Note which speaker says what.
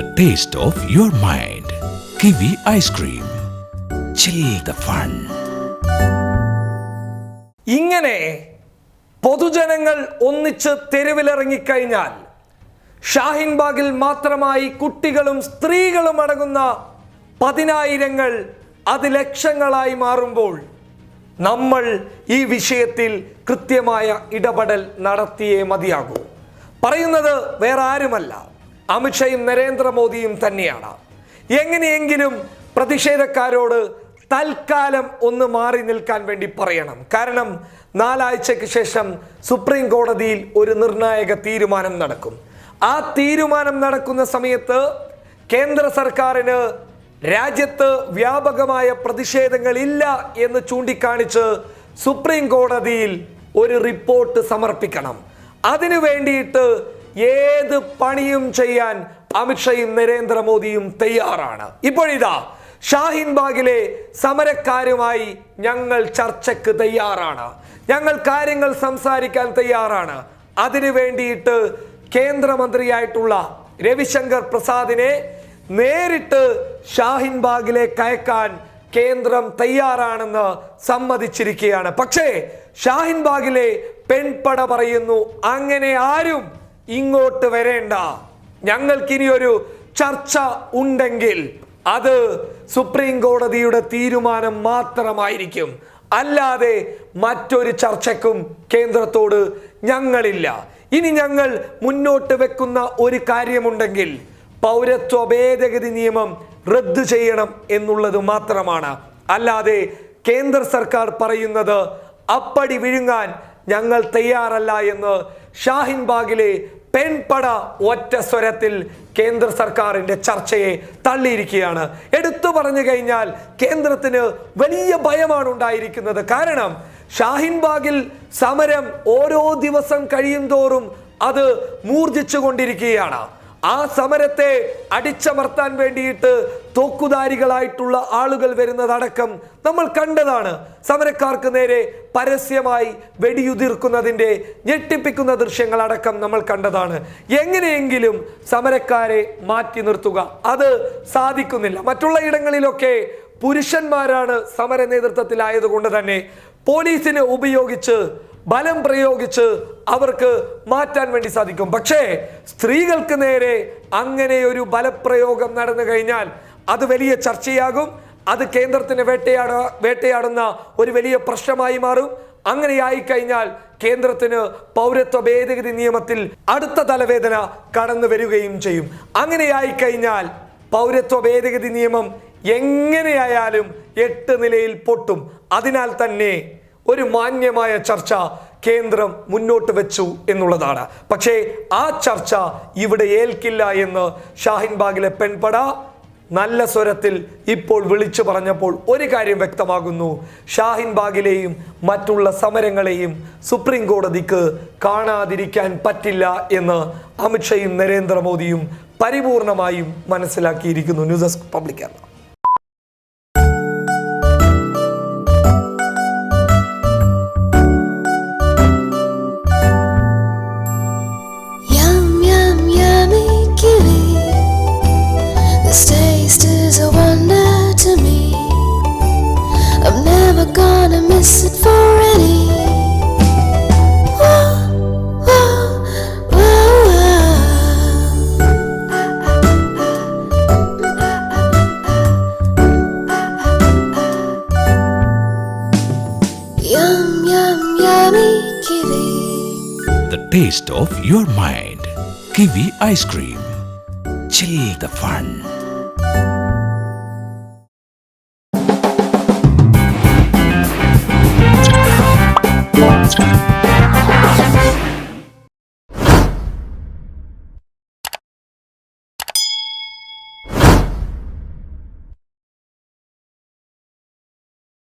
Speaker 1: The taste of your mind. Kiwi ice cream. Chill the fun.
Speaker 2: ഇങ്ങനെ പൊതുജനങ്ങൾ ഒന്നിച്ച് തെരുവിലിറങ്ങിക്കഴിഞ്ഞാൽ ഷാഹിൻബാഗിൽ മാത്രമായി കുട്ടികളും സ്ത്രീകളും അടങ്ങുന്ന പതിനായിരങ്ങൾ അത് ലക്ഷങ്ങളായി മാറുമ്പോൾ നമ്മൾ ഈ വിഷയത്തിൽ കൃത്യമായ ഇടപെടൽ നടത്തിയേ മതിയാകൂ പറയുന്നത് വേറെ ആരുമല്ല അമിത്ഷയും നരേന്ദ്രമോദിയും തന്നെയാണ്. എങ്ങനെയെങ്കിലും പ്രതിഷേധക്കാരോട് തൽക്കാലം ഒന്ന് മാറി നിൽക്കാൻ വേണ്ടി പറയണം. കാരണം നാലാഴ്ചയ്ക്ക് ശേഷം സുപ്രീം കോടതിയിൽ ഒരു നിർണായക തീരുമാനം നടക്കും. ആ തീരുമാനം നടക്കുന്ന സമയത്ത് കേന്ദ്ര സർക്കാരിന് രാജ്യത്ത് വ്യാപകമായ പ്രതിഷേധങ്ങളില്ല എന്ന് ചൂണ്ടിക്കാണിച്ച് സുപ്രീം കോടതിയിൽ ഒരു റിപ്പോർട്ട് സമർപ്പിക്കണം. അതിനു വേണ്ടിയിട്ട് ഏത് പണിയും ചെയ്യാൻ അമിത്ഷയും നരേന്ദ്രമോദിയും തയ്യാറാണ്. ഇപ്പോഴിതാ ഷാഹിൻ ബാഗിലെ സമരക്കാരുമായി ഞങ്ങൾ ചർച്ചയ്ക്ക് തയ്യാറാണ്. ഞങ്ങൾ കാര്യങ്ങൾ സംസാരിക്കാൻ തയ്യാറാണ്. അതിനു വേണ്ടിയിട്ട് കേന്ദ്രമന്ത്രിയായിട്ടുള്ള രവിശങ്കർ പ്രസാദിനെ നേരിട്ട് ഷാഹിൻ ബാഗിലേക്ക് അയക്കാൻ കേന്ദ്രം തയ്യാറാണെന്ന് സമ്മതിച്ചിരിക്കുകയാണ്. പക്ഷേ ഷാഹിൻ ബാഗിലെ പെൺപട പറയുന്നു അങ്ങനെ ആരും ഇങ്ങോട്ട് വരേണ്ട. ഞങ്ങൾക്കിനി ഒരു ചർച്ച ഉണ്ടെങ്കിൽ അത് സുപ്രീം കോടതിയുടെ തീരുമാനം മാത്രമായിരിക്കും. അല്ലാതെ മറ്റൊരു ചർച്ചയ്ക്കും കേന്ദ്രത്തോട് ഞങ്ങളില്ല. ഇനി ഞങ്ങൾ മുന്നോട്ട് വെക്കുന്ന ഒരു കാര്യമുണ്ടെങ്കിൽ പൗരത്വ ഭേദഗതി നിയമം റദ്ദു ചെയ്യണം എന്നുള്ളത് മാത്രമാണ്. അല്ലാതെ കേന്ദ്ര സർക്കാർ പറയുന്നത് അപ്പടി വിഴുങ്ങാൻ ഞങ്ങൾ തയ്യാറല്ല എന്ന് ഷാഹിൻ ബാഗിലെ പെൺപട ഒറ്റ സ്വരത്തിൽ കേന്ദ്ര സർക്കാരിന്റെ ചർച്ചയെ തള്ളിയിരിക്കുകയാണ്. എടുത്തു പറഞ്ഞു കഴിഞ്ഞാൽ കേന്ദ്രത്തിന് വലിയ ഭയമാണ് ഉണ്ടായിരിക്കുന്നത്. കാരണം ഷാഹിൻബാഗിൽ സമരം ഓരോ ദിവസം കഴിയും തോറും അത് മൂർജിച്ചു കൊണ്ടിരിക്കുകയാണ് ആ സമരത്തെ അടിച്ചമർത്താൻ വേണ്ടിയിട്ട് തോക്കുധാരികളായിട്ടുള്ള ആളുകൾ വരുന്നതടക്കം നമ്മൾ കണ്ടതാണ്. സമരക്കാർക്ക് നേരെ പരസ്യമായി വെടിയുതിർക്കുന്നതിന്റെ ഞെട്ടിപ്പിക്കുന്ന ദൃശ്യങ്ങളടക്കം നമ്മൾ കണ്ടതാണ്. എങ്ങനെയെങ്കിലും സമരക്കാരെ മാറ്റി നിർത്തുക. അത് സാധിക്കുന്നില്ല. മറ്റുള്ള ഇടങ്ങളിലൊക്കെ പുരുഷന്മാരാണ് സമര നേതൃത്വത്തിലായതുകൊണ്ട് തന്നെ പോലീസിനെ ഉപയോഗിച്ച് ബലം പ്രയോഗിച്ച് അവർക്ക് മാറ്റാൻ വേണ്ടി സാധിക്കും. പക്ഷേ സ്ത്രീകൾക്ക് നേരെ അങ്ങനെ ഒരു ബലപ്രയോഗം നടന്നു കഴിഞ്ഞാൽ അത് വലിയ ചർച്ചയാകും. അത് കേന്ദ്രത്തിന് വേട്ടയാട വേട്ടയാടുന്ന ഒരു വലിയ പ്രശ്നമായി മാറും. അങ്ങനെയായി കഴിഞ്ഞാൽ കേന്ദ്രത്തിന് പൗരത്വ ഭേദഗതി നിയമത്തിൽ അടുത്ത തലവേദന കടന്നു വരികയും ചെയ്യും. അങ്ങനെയായി കഴിഞ്ഞാൽ പൗരത്വ ഭേദഗതി നിയമം എങ്ങനെയായാലും എട്ട് നിലയിൽ പൊട്ടും. അതിനാൽ തന്നെ ഒരു മാന്യമായ ചർച്ച കേന്ദ്രം മുന്നോട്ട് വെച്ചു എന്നുള്ളതാണ്. പക്ഷേ ആ ചർച്ച ഇവിടെ ഏൽക്കില്ല എന്ന് ഷാഹിൻബാഗിലെ പെൺപട നല്ല സ്വരത്തിൽ ഇപ്പോൾ വിളിച്ചു പറഞ്ഞപ്പോൾ ഒരു കാര്യം വ്യക്തമാകുന്നു. ഷാഹിൻ ബാഗിലെയും മറ്റുള്ള സമരങ്ങളെയും സുപ്രീം കോടതിക്ക് കാണാതിരിക്കാൻ പറ്റില്ല എന്ന് അമിത്ഷയും നരേന്ദ്രമോദിയും പരിപൂർണമായും മനസ്സിലാക്കിയിരിക്കുന്നു. News desk public
Speaker 3: for.
Speaker 1: The taste of your mind. Kiwi ice cream. Chill the fun.